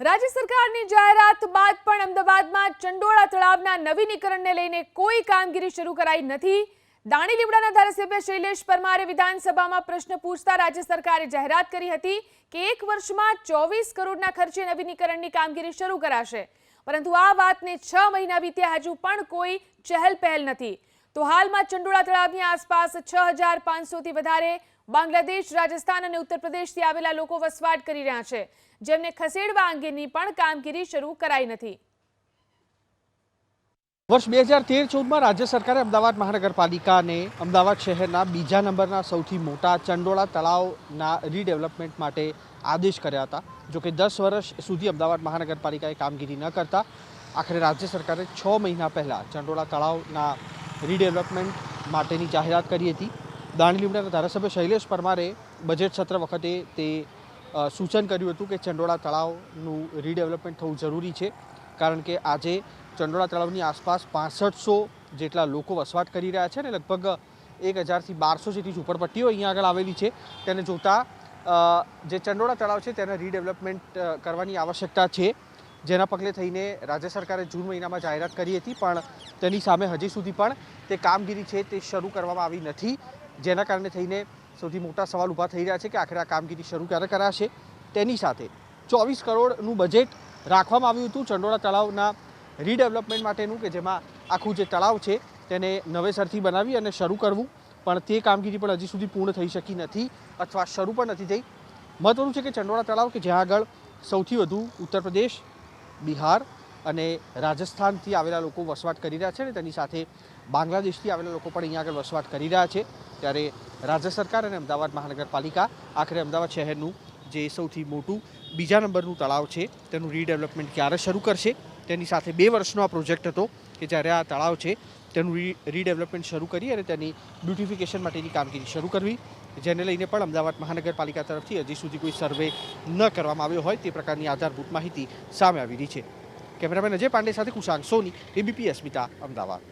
રાજ્ય સરકારની જાહેરાત બાદ પણ અમદાવાદમાં ચંડોળા તળાવના નવીનીકરણને લઈને કોઈ કામગીરી શરૂ કરાઈ નથી. દાણી લીમડાના ધારાસભ્ય શૈલેષ પરમારે વિધાનસભામાં પ્રશ્ન પૂછતા રાજ્ય સરકારે જાહેરાત કરી હતી કે એક વર્ષમાં ચોવીસ કરોડના ખર્ચે નવીનીકરણની કામગીરી શરૂ કરાશે. પરંતુ આ વાતને છ મહિના વીત્યા હજુ પણ કોઈ ચહેલ પહેલ નથી. તો હાલમાં ચંડોળા તળાવની આસપાસ છ હજાર પાંચસોથી વધારે બાંગ્લાદેશ, રાજસ્થાન અને ઉત્તર પ્રદેશથી આવેલા લોકો વસવાટ કરી રહ્યા છે. જેમને ખસેડવા અંગેની પણ કામગીરી શરૂ કરાઈ નથી. વર્ષ બે હજાર તેર ચૌદમાં રાજ્ય સરકારે અમદાવાદ મહાનગરપાલિકાને અમદાવાદ શહેરના બીજા નંબરના સૌથી મોટા ચંડોળા તળાવના રીડેવલપમેન્ટ માટે આદેશ કર્યા હતા. જોકે દસ વર્ષ સુધી અમદાવાદ મહાનગરપાલિકાએ કામગીરી ન કરતા આખરે રાજ્ય સરકારે છ મહિના પહેલાં ચંડોળા તળાવના રીડેવલપમેન્ટ માટેની જાહેરાત કરી હતી. દાણી ધારાસભ્ય શૈલેષ પરમારે બજેટ સત્ર વખતે તે સૂચન કર્યું હતું કે ચંડોળા તળાવનું રીડેવલપમેન્ટ થવું જરૂરી છે. કારણ કે આજે ચંડોળા તળાવની આસપાસ પાસઠસો જેટલા લોકો વસવાટ કરી રહ્યા છે અને લગભગ એક હજારથી બારસો જેટલી ઝૂંપડપટ્ટીઓ અહીંયા આગળ આવેલી છે. તેને જોતા જે ચંડોળા તળાવ છે તેને રીડેવલપમેન્ટ કરવાની આવશ્યકતા છે. જેના પગલે થઈને રાજ્ય સરકારે જૂન મહિનામાં જાહેરાત કરી હતી, પણ તેની સામે હજી સુધી પણ તે કામગીરી છે તે શરૂ કરવામાં આવી નથી. જેના કારણે થઈને સૌથી મોટા સવાલ ઊભા થઈ રહ્યા છે કે આખરે આ કામગીરી શરૂ ક્યારે કરાશે? તેની સાથે ચોવીસ કરોડનું બજેટ રાખવામાં આવ્યું હતું ચંડોળા તળાવના રીડેવલપમેન્ટ માટેનું કે જેમાં આખું જે તળાવ છે તેને નવેસરથી બનાવી અને શરૂ કરવું. પણ તે કામગીરી પણ હજી સુધી પૂર્ણ થઈ શકી નથી અથવા શરૂ પણ નથી થઈ. મહત્વનું છે કે ચંડોળા તળાવ કે જ્યાં આગળ સૌથી વધુ ઉત્તર પ્રદેશ, બિહાર અને રાજસ્થાનથી આવેલા લોકો વસવાટ કરી રહ્યા છે અને તેની સાથે બાંગ્લાદેશથી આવેલા લોકો પણ અહીંયા આગળ વસવાટ કરી રહ્યા છે. ત્યારે રાજ્ય સરકાર અને અમદાવાદ મહાનગરપાલિકા આખરે અમદાવાદ શહેરનું જે સૌથી મોટું, બીજા નંબરનું તળાવ છે, તેનું રીડેવલપમેન્ટ ક્યારે શરૂ કરશે? તેની સાથે બે વર્ષનો આ પ્રોજેક્ટ હતો કે જ્યારે આ તળાવ છે, તેનું રીડેવલપમેન્ટ શરૂ કરી અને તેની બ્યુટિફિકેશન માટેની કામગીરી શરૂ કરવી. જેને લઈને પણ અમદાવાદ મહાનગરપાલિકા તરફથી હજી સુધી કોઈ સર્વે ન કરવામાં આવ્યો હોય તે પ્રકારની આધારભૂત માહિતી સામે આવી રહી છે. કેમેરામેન અજય પાંડે સાથે કુશાંક સોની એબીપી અસ્મિતા અમદાવાદ.